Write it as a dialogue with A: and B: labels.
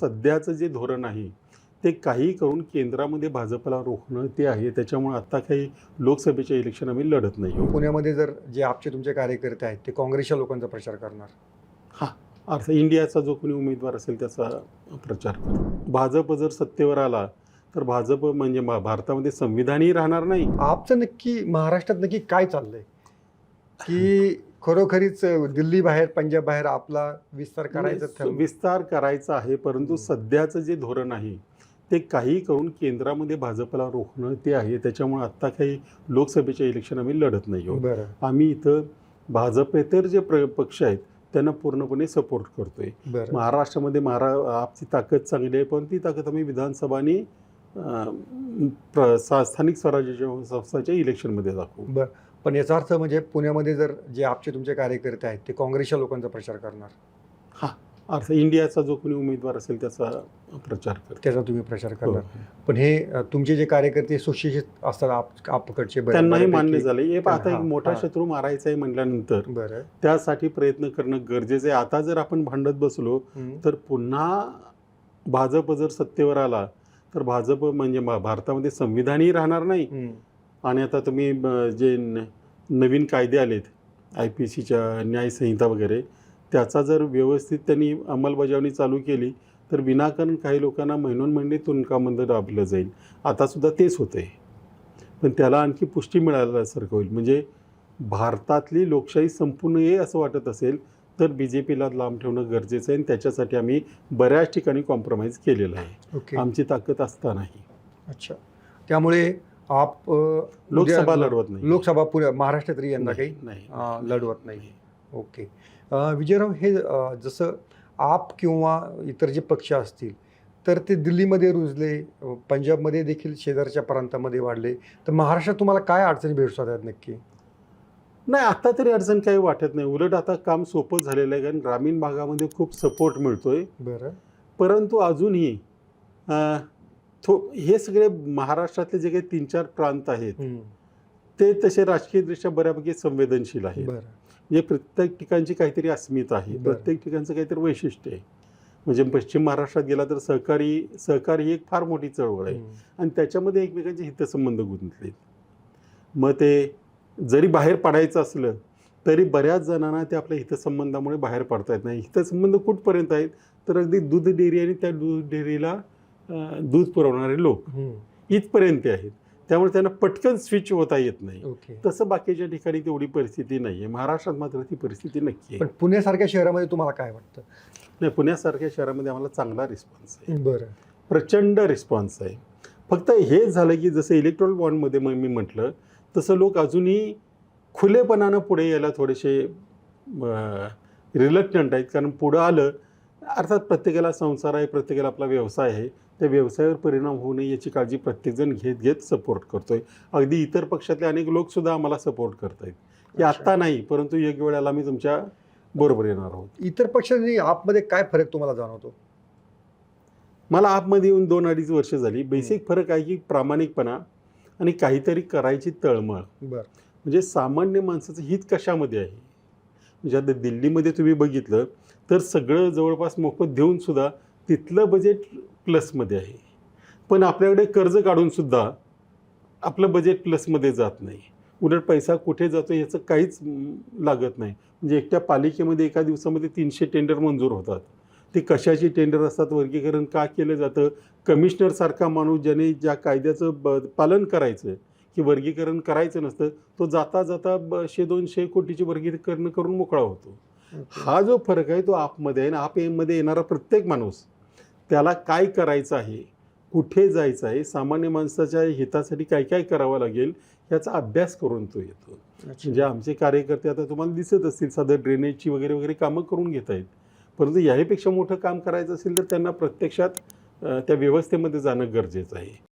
A: सध्याचं जे धोरण आहे ते काही करून केंद्रामध्ये भाजपला रोखणं ते आहे. त्याच्यामुळे आता काही लोकसभेच्या इलेक्शन आम्ही लढत नाही.
B: पुण्यामध्ये जर जे आपचे तुमचे कार्यकर्ते आहेत ते काँग्रेसच्या लोकांचा प्रचार करणार?
A: अर्थ इंडियाचा जो कोणी उमेदवार असेल त्याचा प्रचार कर. भाजप जर सत्तेवर आला तर भाजप म्हणजे भारतामध्ये संविधानही राहणार नाही.
B: आपचं नक्की महाराष्ट्रात नक्की काय चाललंय? की खरोखरीच दिल्ली बाहेर पंजाब बाहेर आपला विस्तार करायचा?
A: विस्तार करायचा आहे परंतु. सध्याचं जे धोरण आहे ते काही करून केंद्रामध्ये भाजपला रोखणं ते आहे. त्याच्यामुळे आता काही लोकसभेच्या इलेक्शन आम्ही लढत नाही आहोत.
B: बरं.
A: आम्ही इथं भाजपेतर जे प्र पक्ष आहेत त्यांना पूर्णपणे सपोर्ट करतोय.
B: बरं.
A: महाराष्ट्रामध्ये महारा आपची ताकद चांगली आहे पण ती ताकद आम्ही विधानसभा आणि स्थानिक स्वराज्याच्या संस्थाच्या इलेक्शनमध्ये दाखवू.
B: पण याचा अर्थ म्हणजे पुण्यामध्ये जर जे आपचे तुमचे कार्यकर्ते आहेत ते काँग्रेसच्या लोकांचा प्रचार करणार.
A: अर्थ इंडियाचा जो कोणी उमेदवार असेल त्याचा प्रचार कर
B: त्याचा तुम्ही प्रचार करणार. पण हे तुमचे जे कार्यकर्ते सुशिक्षित असतात आप आपकडचे
A: त्यांनाही मान्य झाले हे आता एक
B: हां,
A: मोठा
B: हां.
A: शत्रू मारायचा आहे म्हटल्यानंतर
B: बरं.
A: त्यासाठी प्रयत्न करणं गरजेचं आहे. आता जर आपण भांडत बसलो
B: हं.
A: तर पुन्हा भाजप जर सत्तेवर आला तर भाजप म्हणजे भारतामध्ये संविधानही राहणार नाही.
B: हं.
A: आणि आता तुम्ही जे न- नवीन कायदे आलेत आय पी सीच्या न्यायसंहिता वगैरे त्याचा जर व्यवस्थित त्यांनी अंमलबजावणी चालू केली तर विनाकारण काही लोकांना महिनोन महिने तुणकामध्ये दाबलं जाईल. आतासुद्धा तेच होते पण त्याला आणखी पुष्टी मिळाल्यासारखं होईल. म्हणजे भारतातली लोकशाही संपूर्ण ये असं वाटत असेल तर बी जे पीला लांब ठेवणं गरजेचं आहे आणि त्याच्यासाठी आम्ही बऱ्याच ठिकाणी कॉम्प्रोमाइज केलेलं आहे.
B: ओके
A: आमची ताकद असतानाही.
B: अच्छा. त्यामुळे आप
A: लोकसभा लढवत नाही.
B: लोकसभा पुण्या महाराष्ट्रात तरी यंदा काही
A: नाही.
B: लढवत नाही. ओके. विजयराव हे जसं आप किंवा इतर जे पक्ष असतील तर ते दिल्लीमध्ये रुजले पंजाबमध्ये देखील शेजारच्या प्रांतामध्ये वाढले. तर महाराष्ट्रात तुम्हाला काय अडचणी भेटतात नक्की?
A: नाही आता तरी अडचण काही वाटत नाही. उलट आता काम सोपं झालेलं आहे कारण ग्रामीण भागामध्ये खूप सपोर्ट मिळतोय.
B: बरं.
A: परंतु अजूनही थो हे सगळे महाराष्ट्रातले जे काही तीन चार प्रांत आहेत. ते तसे राजकीयदृष्ट्या बऱ्यापैकी संवेदनशील आहेत. म्हणजे प्रत्येक ठिकाणची काहीतरी अस्मिता आहे. प्रत्येक ठिकाणचं काहीतरी वैशिष्ट्य आहे. म्हणजे पश्चिम महाराष्ट्रात गेला तर सहकारी सहकारी ही एक फार मोठी चळवळ आहे. आणि त्याच्यामध्ये एकमेकांचे हितसंबंध गुंतलेत. मग ते जरी बाहेर पडायचं असलं तरी बऱ्याच जणांना ते आपल्या हितसंबंधामुळे बाहेर पडता येत नाही. हितसंबंध कुठपर्यंत आहेत? तर अगदी दूध डेअरी आणि त्या दूध डेअरीला दूध पुरवणारे लोक. इथपर्यंत आहेत. त्यामुळे त्यांना पटकन स्विच होता येत नाही.
B: ओके.
A: तसं बाकीच्या ठिकाणी तेवढी परिस्थिती नाही आहे महाराष्ट्रात मात्र ती परिस्थिती नक्की
B: पण
A: आहे
B: पुण्यासारख्या शहरामध्ये तुम्हाला काय वाटतं?
A: नाही पुण्यासारख्या शहरामध्ये आम्हाला चांगला रिस्पॉन्स आहे.
B: बरं.
A: प्रचंड रिस्पॉन्स आहे. फक्त हे झालं की जसं इलेक्ट्रॉल बॉन्डमध्ये मग मी म्हटलं तसं लोक अजूनही खुलेपणानं पुढे यायला थोडेसे रिलक्टंट आहेत. कारण पुढं आलं अर्थात प्रत्येकाला संसार आहे प्रत्येकाला आपला व्यवसाय आहे. त्या व्यवसायावर परिणाम होऊ नये याची काळजी प्रत्येकजण घेत घेत सपोर्ट करतोय. अगदी इतर पक्षातले अनेक लोकसुद्धा आम्हाला सपोर्ट करत आहेत की. आत्ता नाही परंतु योग्य वेळेला आम्ही तुमच्या बरोबर येणार आहोत.
B: इतर पक्षांनी आपमध्ये काय फरक तुम्हाला जाणवतो?
A: मला आपमध्ये येऊन दोन अडीच वर्ष झाली. बेसिक फरक आहे की प्रामाणिकपणा आणि काहीतरी करायची तळमळ.
B: बरं.
A: म्हणजे सामान्य माणसाचं हित कशामध्ये आहे? म्हणजे आता दिल्लीमध्ये तुम्ही बघितलं तर सगळं जवळपास मोफत देऊन सुद्धा तिथलं बजेट प्लसमध्ये आहे. पण आपल्याकडे कर्ज काढूनसुद्धा आपलं बजेट प्लसमध्ये जात नाही. उलट पैसा कुठे जातो याचं काहीच लागत नाही. म्हणजे एकट्या पालिकेमध्ये एका दिवसामध्ये तीनशे टेंडर मंजूर होतात. ते कशाची टेंडर असतात वर्गीकरण का केलं जातं? कमिशनरसारखा माणूस ज्याने ज्या कायद्याचं ब पालन करायचं की वर्गीकरण करायचं नसतं तो जाता जाता ब शे दोनशे कोटीची वर्गीकरण करून मोकळा होतो. हा जो फरक आहे तो आपमध्ये आहे आणि आपमध्ये येणारा प्रत्येक माणूस त्याला काय करायचं आहे कुठे जायचं आहे सामान्य माणसाच्या हितासाठी काय काय करावं लागेल याचा अभ्यास करून तो येतो. म्हणजे आमचे कार्यकर्ते आता तुम्हाला दिसत असतील साधं ड्रेनेजची वगैरे वगैरे कामं करून घेत आहेत. परंतु याहीपेक्षा मोठं काम करायचं असेल तर त्यांना प्रत्यक्षात त्या व्यवस्थेमध्ये जाणं गरजेचं आहे.